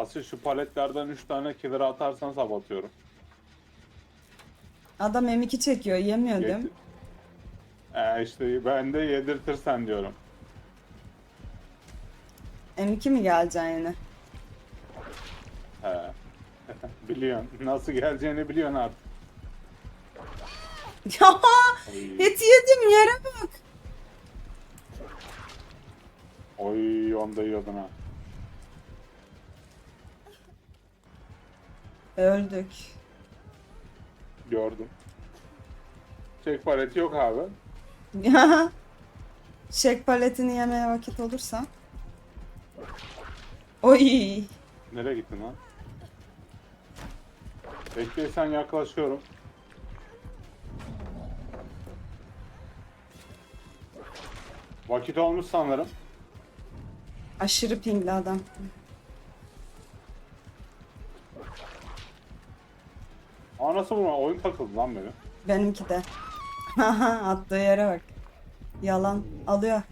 Asıl şu paletlerden 3 tane killer atarsan sabatıyorum. Adam M2 çekiyor yemiyor değil mi? Ee, işte ben de yedirtirsen diyorum. M2 mi geleceksin yine? He. biliyorsun. Nasıl geleceğini biliyorsun artık. Ya hit yedim yere bak. Oy onda yiyordun ha. Öldük. Gördüm. Çek paleti yok abi. Şek paletini yemeye vakit olursa. Oy. Nereye gittin lan? Bekleysen yaklaşıyorum. Vakit olmuş sanırım. Aşırı pingli adam. Aa nasıl bu? Oyun takıldı lan benim. Benimki de. Attığı yere bak. Yalan. Alıyor.